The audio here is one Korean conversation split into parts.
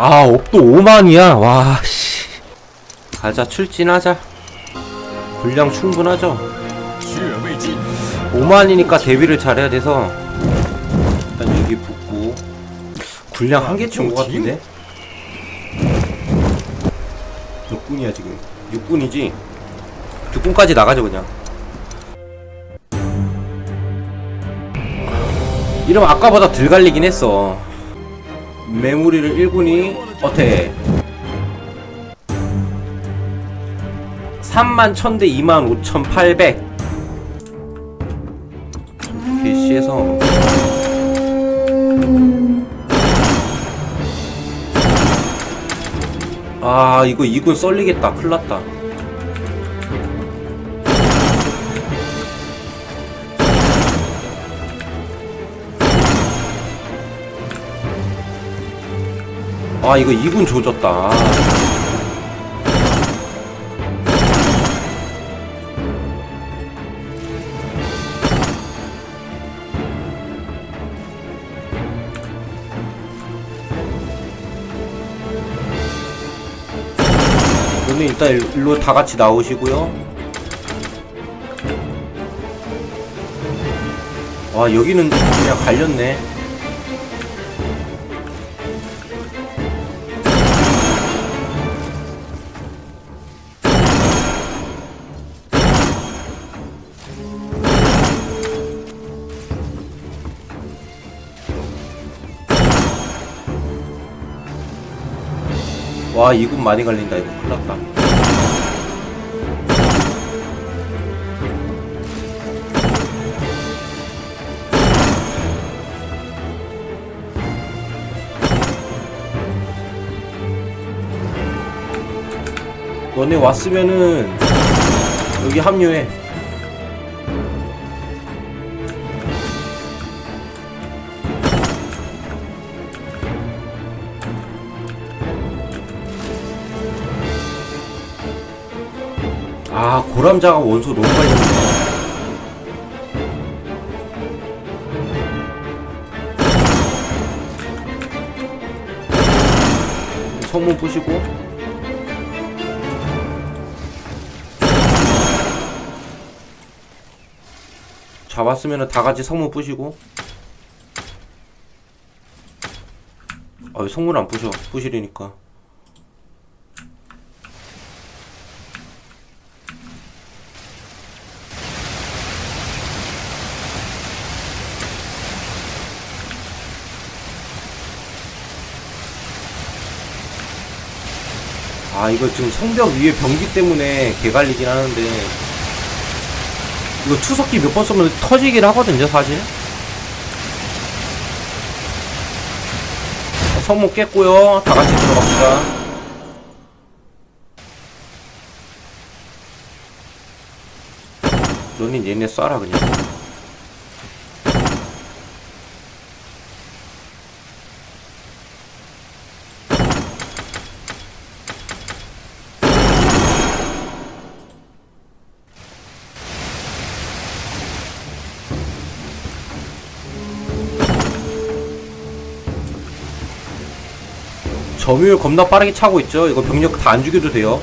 아 업도 5만이야. 와씨. 가자 출진하자. 분량 충분하죠? 5만이니까 대비를 잘해야 돼서 일단 여기 붙고. 분량 한 개치 온것 같은데? 몇 군이야 지금. 6군이지? 6군까지 나가죠 그냥. 이러면 아까보다 덜 갈리긴 했어. 메모리를 1군이 어때 3만 1000대 2만 5800 개시해서. 아 이거 2군 썰리겠다. 큰일났다 아 이거 2군 조졌다 아. 오늘 일단 일로 다 같이 나오시고요. 와 여기는 그냥 갈렸네. 와 이군 많이 갈린다. 이거 큰일났다. 너네 왔으면은 여기 합류해 아 고람자가 원소 너무 빨리 잡네 성문 부시고. 잡았으면 다 같이 성문 부시고. 아왜 성문 안 부셔? 부시리니까 아 이거 지금 성벽 위에 변기 때문에 개갈리긴 하는데 이거 투석기 몇 번 쏘면 터지긴 하거든요 사실. 성목 깼고요. 다 같이 들어갑시다. 너는 얘네 쏴라 그냥 점유율 겁나 빠르게 차고 있죠. 이거 병력 다 안 죽여도 돼요.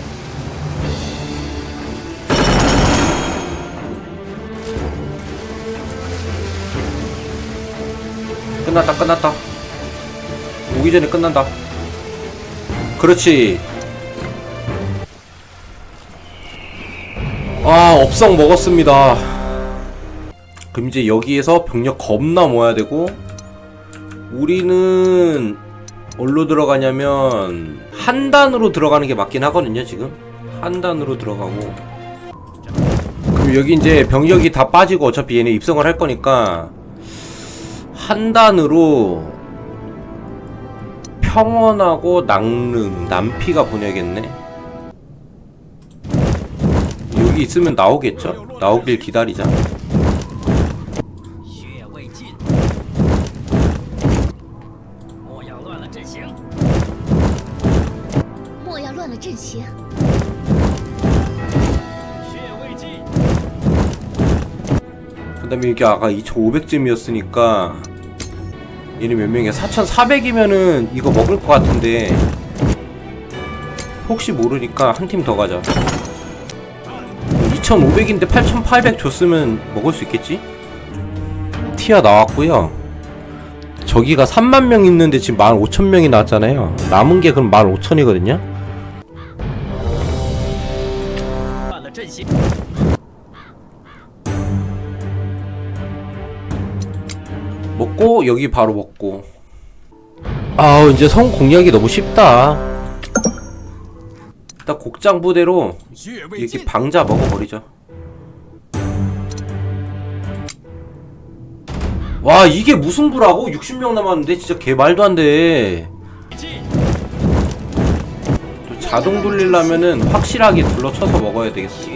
끝났다 끝났다. 오기 전에 끝난다. 그렇지. 아 업성 먹었습니다. 그럼 이제 여기에서 병력 겁나 모아야 되고 우리는 뭘로 들어가냐면 한 단으로 들어가는 게 맞긴 하거든요 지금. 한 단으로 들어가고. 그럼 여기 이제 병력이 다 빠지고 어차피 얘네 입성을 할 거니까 한 단으로 평원하고 낭릉 남피가 보내야겠네. 여기 있으면 나오겠죠? 나오길 기다리자 이게 아까 2500쯤이었으니까 얘는 몇 명이야? 4,400이면은 이거 먹을 것 같은데. 혹시 모르니까 한 팀 더 가자. 2,500인데 8,800 줬으면 먹을 수 있겠지? 티아 나왔고요. 저기가 3만 명 있는데 지금 15,000 명이 나왔잖아요. 남은 게 그럼 15,000이거든요 여기 바로 먹고. 아우 이제 성 공략이 너무 쉽다. 일단 곡장 부대로 이렇게 방자 먹어버리자 와 이게 무슨 부라고? 60명 남았는데 진짜 개 말도 안돼. 자동 돌리려면은 확실하게 둘러쳐서 먹어야 되겠어.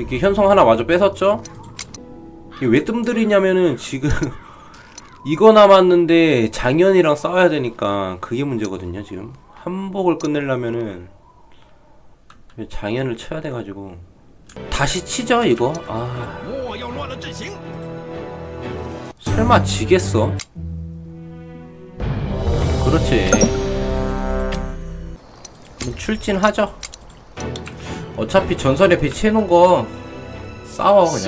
이렇게 현성 하나 마저 뺏었죠? 이게 왜 뜸들이냐면은 지금 이거 남았는데 장현이랑 싸워야 되니까 그게 문제거든요 지금. 한복을 끝내려면은 장현을 쳐야 돼가지고. 다시 치죠 이거? 아. 설마 지겠어? 그렇지. 출진하죠. 어차피 전선에 배치해놓은 거 싸워 그냥.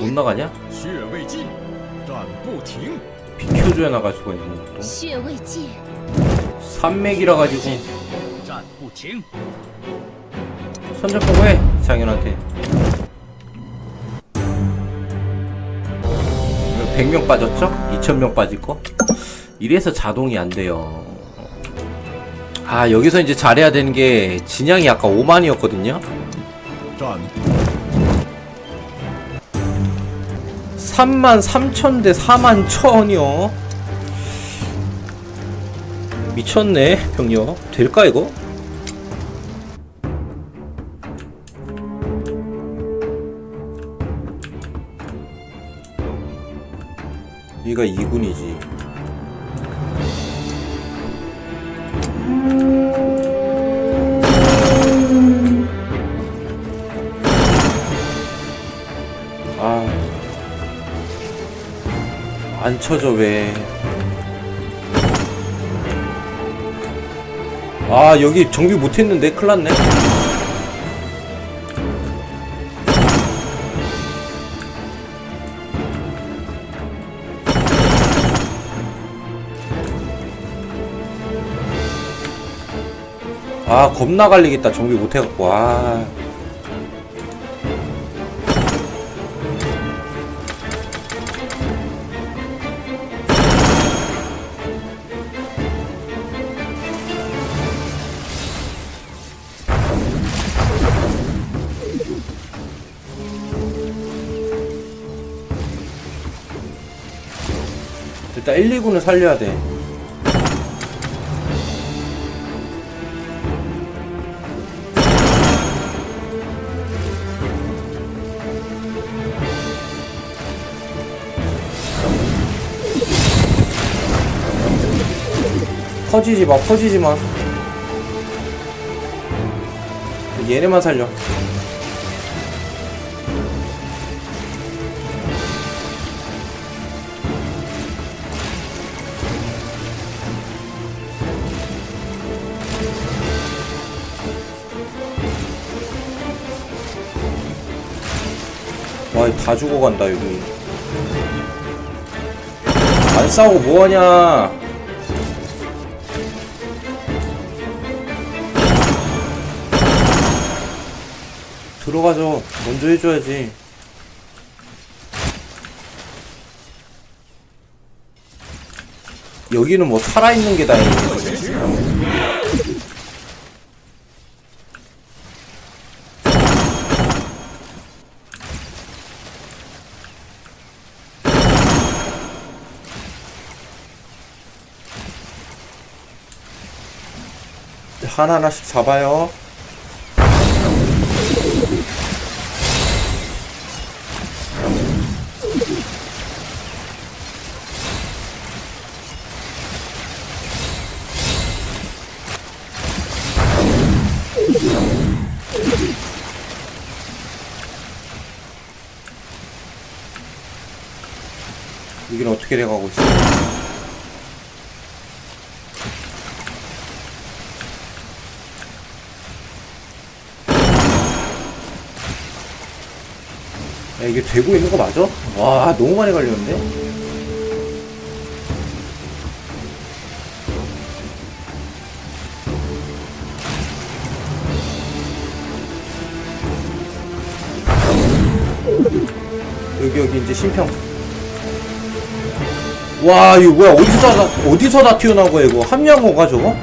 못 나가냐? 비켜줘야 나가지고 있는 것도 산맥이라 가지고. 선전포고 해 장현한테. 100명 빠졌죠? 2000명 빠질 거? 이래서 자동이 안 돼요. 아 여기서 이제 잘해야 되는 게 진양이 아까 5만이었거든요. 战 3만 3천 대 4만 천이요. 미쳤네 병력. 될까 이거? 얘가 2군이지 안 쳐져 왜? 아 여기 정비 못했는데? 큰일났네. 아 겁나 갈리겠다 정비 못해갖고. 아 일단 1, 2군을 살려야 돼. 퍼지지 마, 퍼지지 마. 얘네만 살려. 와, 다 죽어간다, 여기. 안 싸우고 뭐하냐. 들어가죠. 먼저 해줘야지. 여기는 뭐 살아있는 게 다행이지. 하나하나씩 잡아요. 여기는 어떻게 돼가고 있어? 이게 되고 있는 거 맞아? 와, 너무 많이 걸렸는데? 여기, 여기, 이제 심평. 와, 이거 뭐야? 어디서 다, 어디서 다 튀어나온 거야, 이거? 함량호가 저거?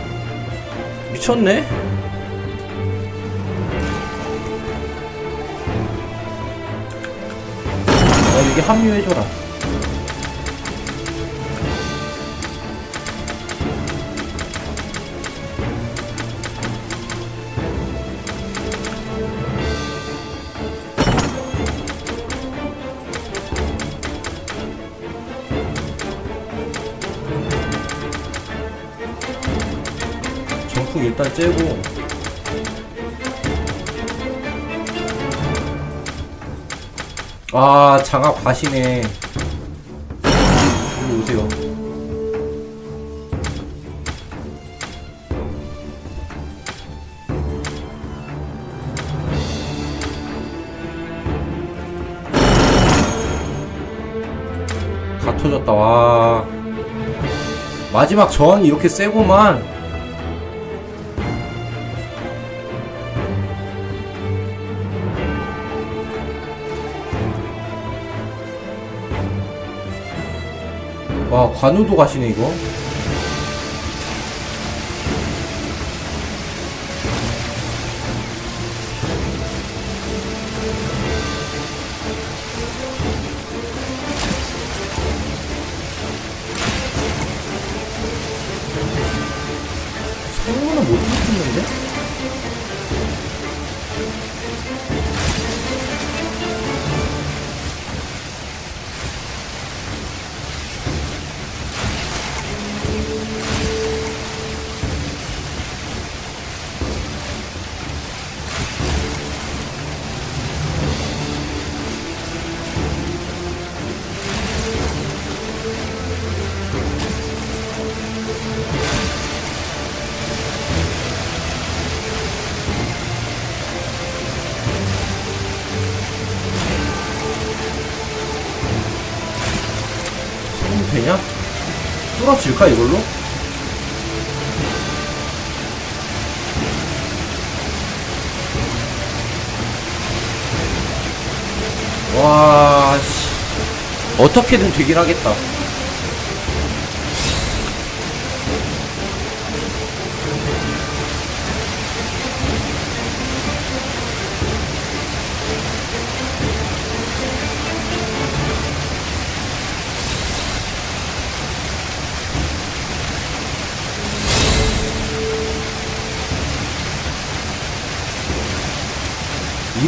미쳤네? 여기 합류해줘라. 정풍 일단 째고. 아, 장갑 가시네. 일로 오세요. 다 터졌다, 와. 마지막 저항이 이렇게 세고만. 와, 관우도 가시네, 이거. 뚫어질까, 이걸로? 와, 씨. 어떻게든 되긴 하겠다.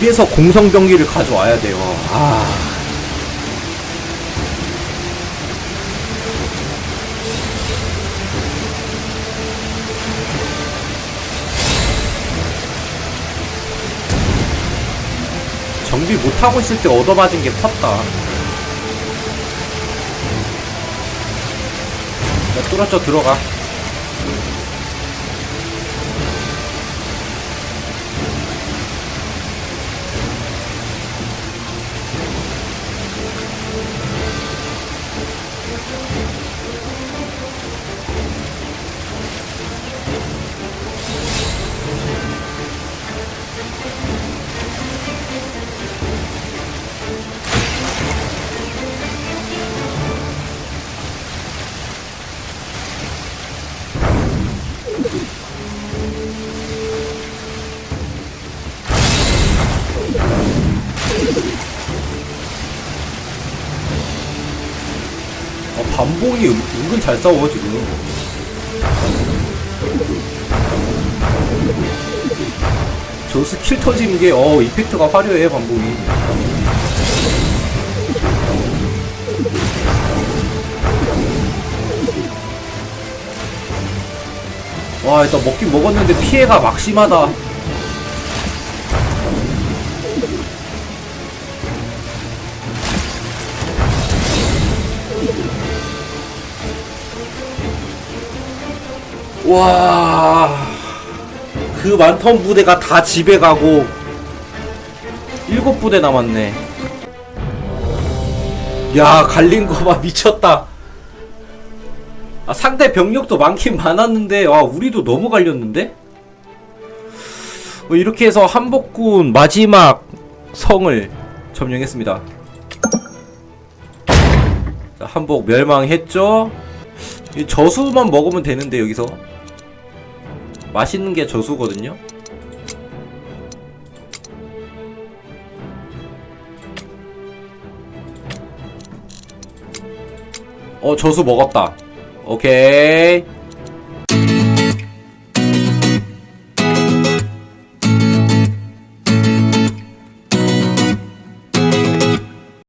이래서 공성병기를 가져와야 돼요. 아. 정비 못하고 있을 때 얻어맞은 게 컸다. 야, 뚫어져 들어가. 어, 반봉이 은- 은근 잘 싸워 지금. 저 스킬 터지는 게 어 이펙트가 화려해 반봉이. 와 일단 먹긴 먹었는데 피해가 막심하다 와. 그 많던 부대가 다 집에 가고 일곱 부대 남았네. 야, 갈린 거 봐. 미쳤다. 아, 상대 병력도 많긴 많았는데, 아, 우리도 너무 갈렸는데? 뭐 이렇게 해서 한복군 마지막 성을 점령했습니다. 자, 한복 멸망했죠? 이 저수만 먹으면 되는데, 여기서. 맛있는 게 저수거든요? 어, 저수 먹었다. 오케이.